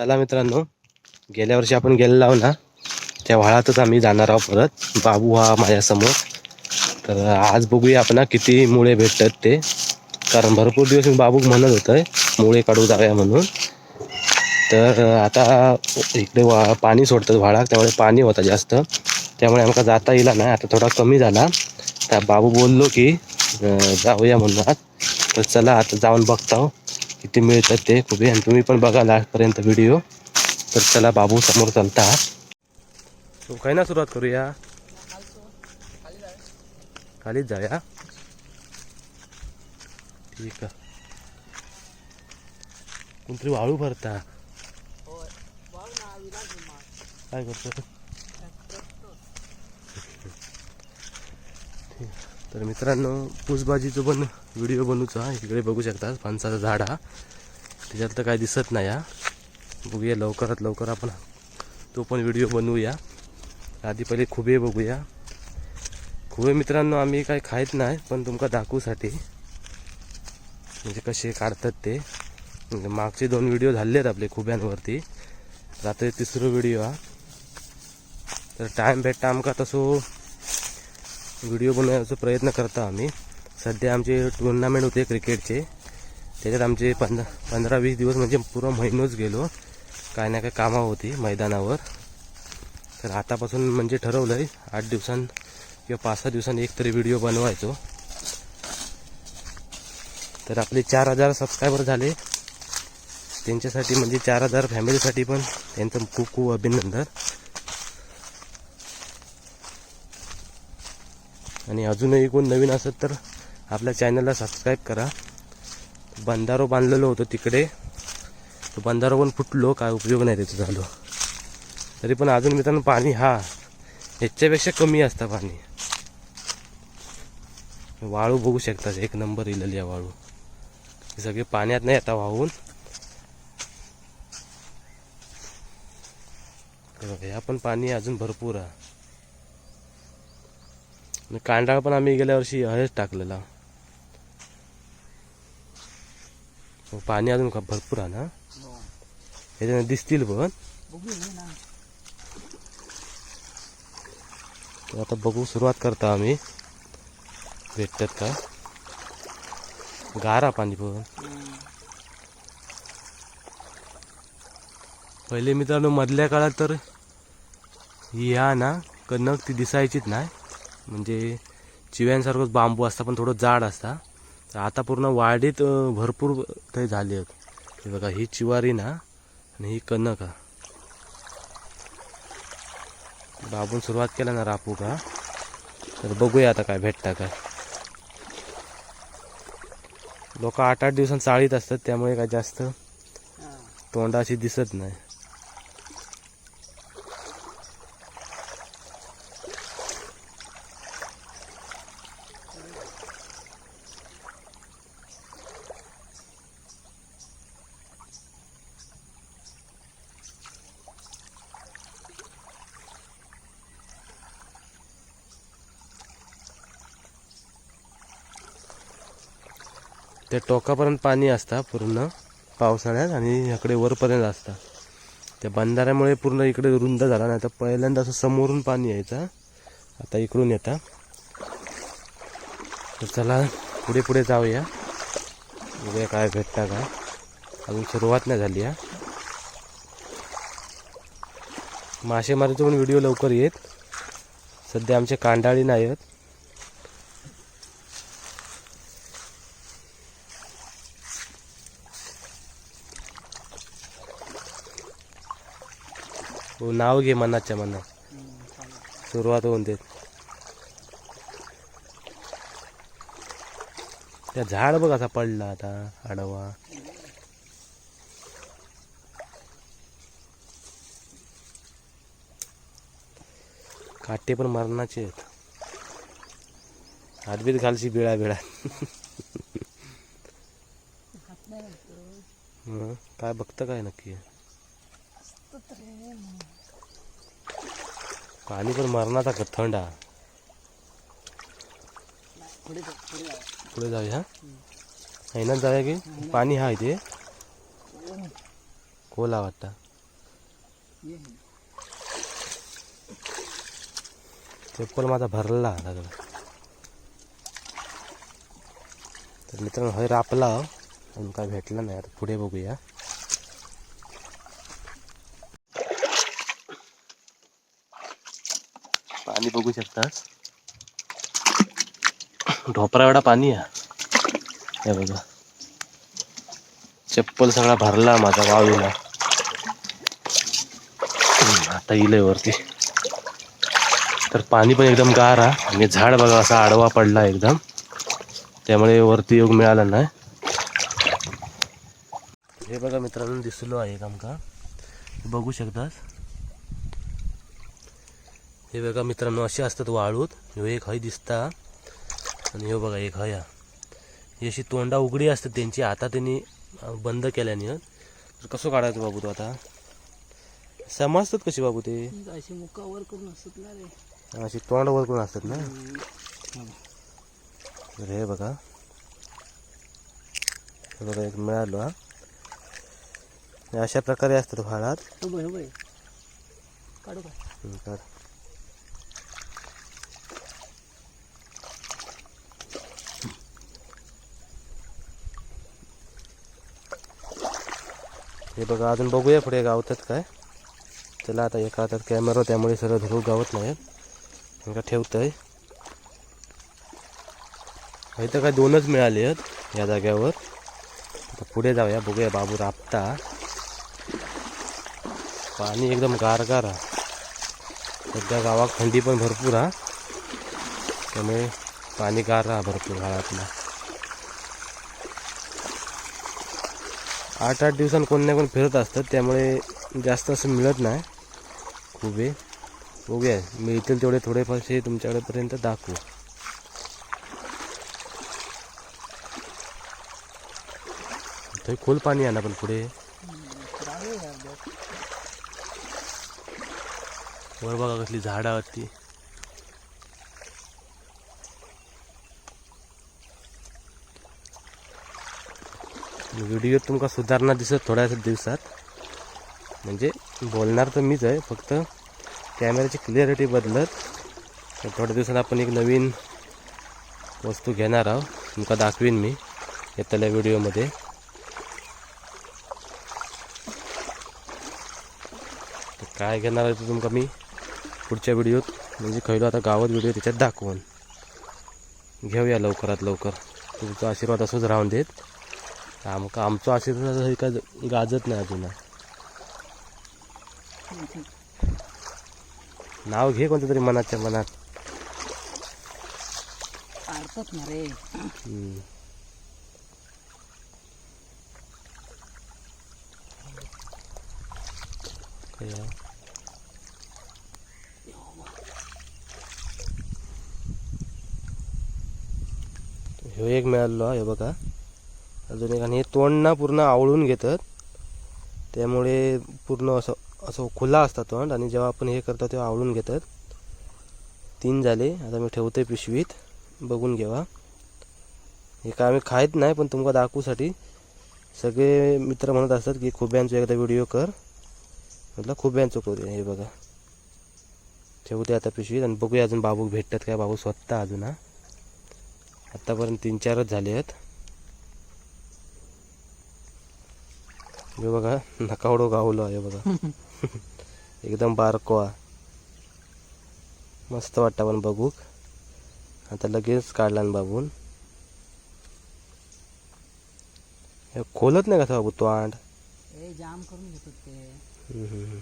चला मित्रांनो गेल्या वर्षी आपण गेलेलो आहो ना त्या व्हाळातच आम्ही जाणार आहोत परत. बाबू हा माझ्यासमोर. तर आज बघूया आपण किती मुळे भेटतात ते. कारण भरपूर दिवस मी बाबूक म्हणत होतंय मुळे काढू जाऊया म्हणून. तर आता इकडे वा पाणी सोडतात व्हाळात त्यामुळे पाणी होतं जास्त. त्यामुळे आमका जाता येईल नाही आता थोडा कमी झाला. तर बाबू बोललो की जाऊया म्हणून आज. तर चला आता जाऊन बघता. किती मिळतात ते खूप आणि तुम्ही पण बघा लास्टपर्यंत व्हिडिओ तर चला बाबू समोर चालता. तो काय ना सुरुवात करूया? खालीच जाऊया. ठीक आहे. कोणतरी वाळू भरता. काय करतो तर मित्रांनो पुसबाजीचं पण व्हिडिओ बनवूचा इकडे बघू शकता फणसाचा झाड हा. त्याच्यात तर काय दिसत नाही हा. बघूया लवकरात लवकर आपण तो पण व्हिडिओ बनवूया. आधी पहिले खुबे बघूया. खुबे मित्रांनो आम्ही काय खायत नाही पण तुमका दाखवूसाठी. म्हणजे कसे काढतात ते. म्हणजे मागचे दोन व्हिडिओ झाले आहेत आपले खुब्यांवरती. रात्री तिसरो व्हिडिओ हा. तर टाईम भेटता आमका तसो व्हिडिओ बनवण्याचा प्रयत्न करता आम्ही. सध्या आमचे टुर्नामेंट होते क्रिकेटचे. त्याच्यात आमचे पंधरा पंधरा वीस दिवस म्हणजे पुरा महिनोच गेलो. काय ना काय कामं होती मैदानावर. तर आतापासून म्हणजे ठरवलं आहे आठ दिवसां किंवा पाच सहा दिवसांनी एक तरी व्हिडिओ बनवायचो. तर आपले चार हजार सबस्क्रायबर झाले. त्यांच्यासाठी म्हणजे चार हजार फॅमिलीसाठी पण त्यांचं खूप खूप अभिनंदन. आणि अजूनही कोण नवीन असत तर आपल्या चॅनलला सबस्क्राईब करा. बंधारो बांधलेलो होतो तिकडे. तो बंधारो पण फुटलो काय उपयोग नाही त्याचा झालो. तरी पण अजून मित्रांनो पाणी हा ह्याच्यापेक्षा कमी असतं पाणी. वाळू बघू शकता एक नंबर इलेली आहे वाळू. सगळे पाण्यात नाही आता वाहून. ह्या पण पाणी अजून भरपूर आहे. कांडाळ पण आम्ही गेल्या वर्षी हळद टाकलेला हो, पाणी अजून का भरपूर आहे ना ह्याच्यानं दिसतील पण तर आता बघू सुरुवात करता आम्ही भेटतात का गारा पाणी पण पहिले मित्रांनो मधल्या काळात तर या ना कणक ती दिसायचीच नाही म्हणजे चिव्यांसारखंच बांबू असता पण थोडं जाड असता तर आता पूर्ण वाढीत भरपूर ते झाले आहेत. हे बघा ही चिवारी ना आणि ही कणक हा. बाबून सुरुवात केला ना रापू का? तर बघूया आता काय भेटता काय. लोक आठ आठ दिवसांत चाळीत असतात त्यामुळे काय जास्त तोंडाशी दिसत नाही. त्या टोकापर्यंत पाणी असतं पूर्ण पावसाळ्यात आणि इकडे वरपर्यंत असतं. त्या बंधाऱ्यामुळे पूर्ण इकडे रुंद झाला नाही तर पहिल्यांदा असं समोरून पाणी यायचं. आता इकडून येतं. तर चला पुढे पुढे जाऊया. बघूया काय भेटता का? अजून सुरुवात नाही झाली हा. मासेमारीचे पण व्हिडिओ लवकर येत. सध्या आमचे कांडाळी नाही आहेत हो नाव घे मनाच्या मनात. सुरुवात होऊन देत. त्या झाड बघ असा पडला आता आडवा. काटे पण मरणाचे आहेत. हातबीत घालशी बिळा बिळा. हं, काय बघतं काय नक्की? पाणी पण मरणाचा का? थंड हा पुढे जाऊया हा हैनात जाऊया. की? पाणी हा इथे खोला वाटता. चप्पल माझा भरला लागला तर मित्रांनो हय रापला अजून काय भेटला नाही. आता पुढे बघूया. पाणी बघू शकता. ढोपरा एवढा पाणी आहे. हे बघा. चप्पल सगळा भरला माझा वाळूला. आता येईल वरती. तर पाणी पण एकदम गार आहे. आणि झाड बघा असा आडवा पडला एकदम. त्यामुळे वरती योग मिळाला नाही. हे बघा मित्रांनो दिसलो आहे एक आमका? बघू शकतास. हे बघा मित्रांनो असे असतात वाळूत. ह्यो एक हय दिसता. आणि ह्यो बघा एक हया. ही अशी तोंडा उघडी असतात त्यांची. आता त्यांनी बंद केल्याने. तर कसं काढायचं बाबू तो आता? समजतात कशी बाबू ते? अशी मुखावर करून असत ना रे. अशी तोंड वर करून असतात ना? तर हे बघा. हे बघा एक मिळालो हा. अशा प्रकारे असतात फाळात. काढू का? हे बघा अजून बघूया पुढे गावतात काय. चला आता एका हातात कॅमेरा त्यामुळे सरळ धरू गावत नाही. का ठेवतंय. इथं काय दोनच मिळाले आहेत या जाग्यावर. आता पुढे जाऊया बघूया बाबू राबता. पाणी एकदम गारगार आहे. सध्या गावात थंडी पण भरपूर हा त्यामुळे पाणी गार राहा भरपूर गाळातला आठ आठ दिवसांनी कोण ना कोण फिरत असतात त्यामुळे जास्त असं मिळत नाही. खूप आहे. बघूया. मिळतील तेवढे थोडे पैसे तुमच्याकडेपर्यंत दाखवू. तर खोल पाणी आहे ना पण पुढे. वर बघा कसली झाडं व्हिडिओ तुमका सुधारणा दिसत थोड्याच दिवसात. म्हणजे बोलणार तर मीच आहे फक्त कॅमेऱ्याची क्लिअरिटी बदलत तर थोड्या दिवसात आपण एक नवीन वस्तू घेणार आहोत. तुमका दाखवीन मी येतल्या व्हिडिओमध्ये काय घेणार आहे ते तुमका मी पुढच्या व्हिडिओत म्हणजे खैलो आता गावात व्हिडिओ त्याच्यात दाखवून. घेऊया लवकरात लवकर. तुमचा आशीर्वाद असंच राहून देत. आमका आमचा आशीर्वाद हे काय गाजत नाही अजून. नाव घे कोणतं तरी मनाच्या मनात. ना रे? ह्यो एक मिळालो हे बघा. अजून एक. आणि हे तोंड ना पूर्ण आवळून घेतात. त्यामुळे पूर्ण असं असं खुला असतात तोंड. आणि जेव्हा आपण हे करतो तेव्हा आवळून घेतात. तीन झाले. आता मी ठेवते पिशवीत. बघून घेवा. हे काय आम्ही खायत नाही पण तुमका दाखवूसाठी सगळे मित्र म्हणत असतात की खुब्यांचं एकदा व्हिडिओ कर. म्हटलं खुब्यांचं करू हे बघा. ठेवते आता पिशवीत आणि बघूया अजून बाबू भेटतात काय. बाबू स्वतः अजून हा. आत्तापर्यंत तीन चारच झाले आहेत. हे बघा नकावडो गावलो आहे बघा. एकदम बारको. मस्त वाटतं पण बघूक आता लगेच काढला ना बाबून. हे खोलत नाही का बाबू तो आंड? ए जाम करून घेतात ते.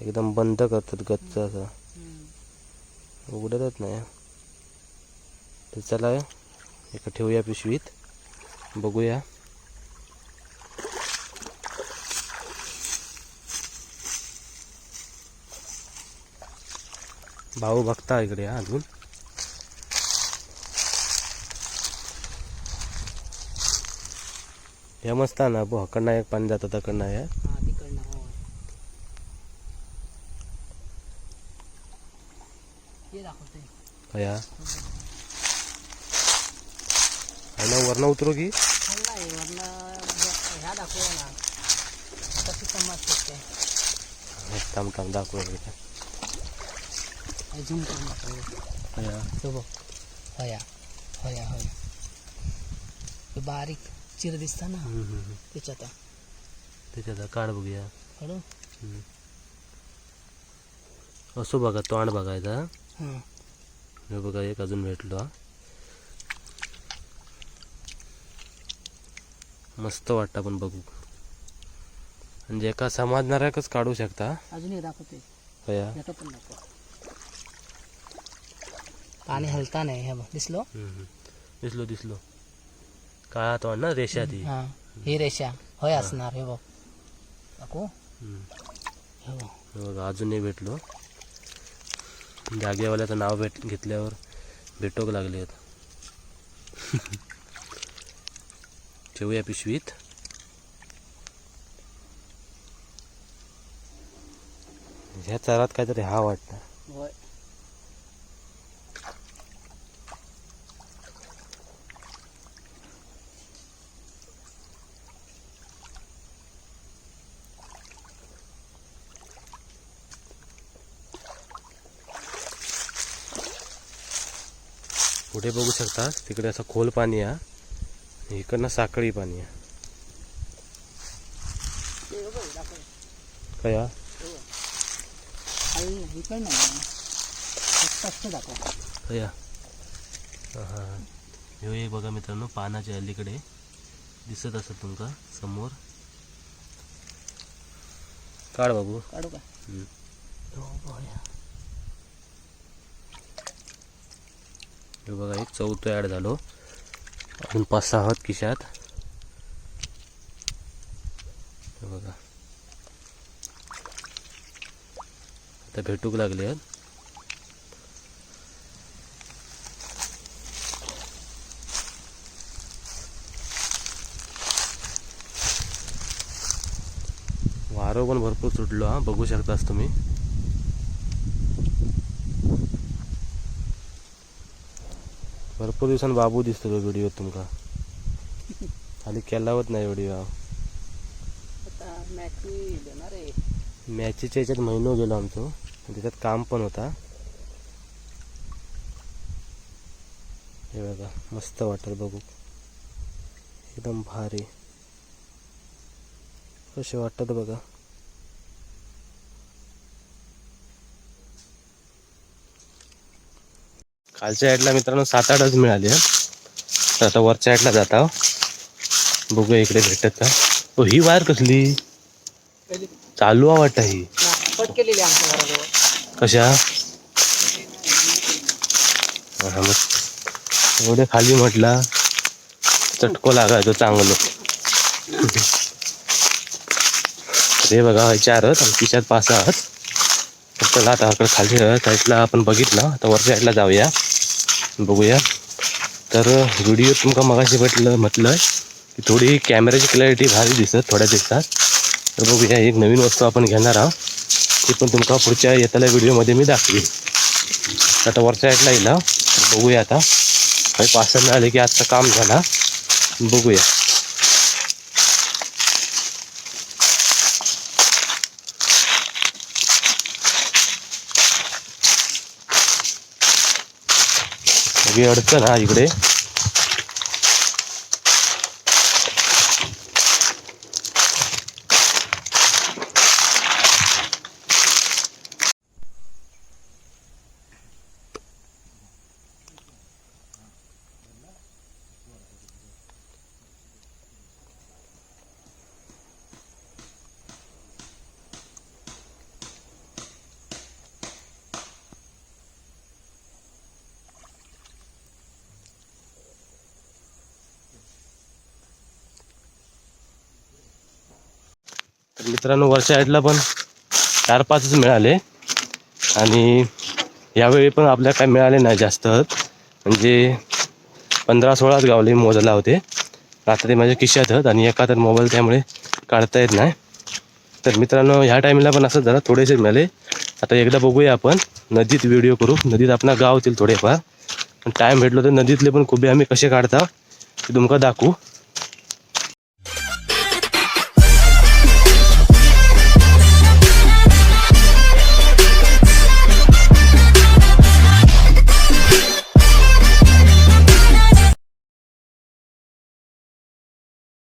एकदम बंद करतात गच्च असं. उघडतच नाही. तर चला एका ठेवूया पिशवीत. बघूया. भाऊ बघता इकडे अजून. हे मस्त ना हकडनं एक पाणी जातं तकडनं आहे हा हो. हे कया ना वरनं उतरू की? ह्या ना. थांब थांब दाखव एकदा. झूम करून दाखव या. तो बघ. होया. होया होया. हे बारीक चिर दिसता ना. त्याच्यात. त्याच्यात काढ बघूया कळू असो बघा तोंड बघायचा हां. हे. बघा एक अजून भेटलो हा. मस्त वाटतं पण बघू. म्हणजे एका समाजणाऱ्याकच काढू शकता. अजून दाखवते पण हलता नाही हे बघ दिसलो? दिसलो दिसलो. काळा तोंड ना रेषा ती. हा ही रेषा. होय असणार हे बघ. हम्म. हे बघ. बघा अजूनही भेटलो. जागेवाल्याचं नाव भेट घेतल्यावर भेटोक लागले आहेत. ठेवूया पिशवीत. ह्या चारात काहीतरी हा वाटतं. पुढे बघू शकता तिकडे असं खोल पाणी आहे. इकडनं साखळी पाणी आहे. कया हां? ह्यो एक बघा मित्रांनो पानाच्या अलीकडे दिसत असेल तुमका समोर. काढ बाबू. काढू का? हे बघा एक चौथं ॲड झालो. अजून पाच सहा आहोत खिशात. हे बघा. आता भेटूक लागले आहेत. वारं पण भरपूर सुटलो हा. बघू शकतास तुम्ही. भरपूर दिवसांनी बाबू दिसतो तो व्हिडिओ तुमका खाली केलावत नाही व्हिडिओ मॅचीच्या याच्यात महिनो गेलो आमचो. त्याच्यात काम पण होता. हे बघा मस्त वाटत बघू. एकदम भारी. कसे वाटत बघा. खालच्या ॲडला मित्रांनो सात आठच मिळाली हं. तर आता वरच्या ॲडला जात बघूया इकडे भेटत का? ओ ही वायर कसली? चालू आहे वाटतं ही. आमच्या कशा? हा मग एवढे खाली म्हटला चटको लागायचो चांगलं. ते बघा हे चार आहेत आणि खिशात पाच आहात. चला आता इकडे खाली साईडला आपण बघितलं. आता वरच्या साईडला जाऊया. बघूया. तर व्हिडिओ तुमका मगाशी भेटलं म्हटलं की थोडी कॅमेऱ्याची क्लॅरिटी भारी दिसत थोड्या दिवसात. तर बघूया एक नवीन वस्तू आपण घेणार आहोत. ती पण तुमका पुढच्या येताल्या व्हिडिओमध्ये मी दाखवीन. आता वरच्या साईडला येईल बघूया आता. काही पार्सल आले की आजचं काम झाला. बघूया. सगळी अडचण हा इकडे. तर मित्रांनो वरच्या साईडला पण चार पाचच मिळाले. आणि यावेळी पण आपल्या काय मिळाले नाही जास्त. म्हणजे पंधरा सोळाच गावले मोजायला होते. आता ते माझ्या खिशात आहेत आणि एका तर मोबाईल त्यामुळे काढता येत नाही. तर मित्रांनो ह्या टाईमला पण असं जरा थोडेसे मिळाले. आता एकदा बघूया आपण. नदीत व्हिडिओ करू. नदीत आपला गाव होतील थोडेफार. टाईम भेटलो तर नदीतले पण खुबे आम्ही कसे काढता ते तुमका दाखवू.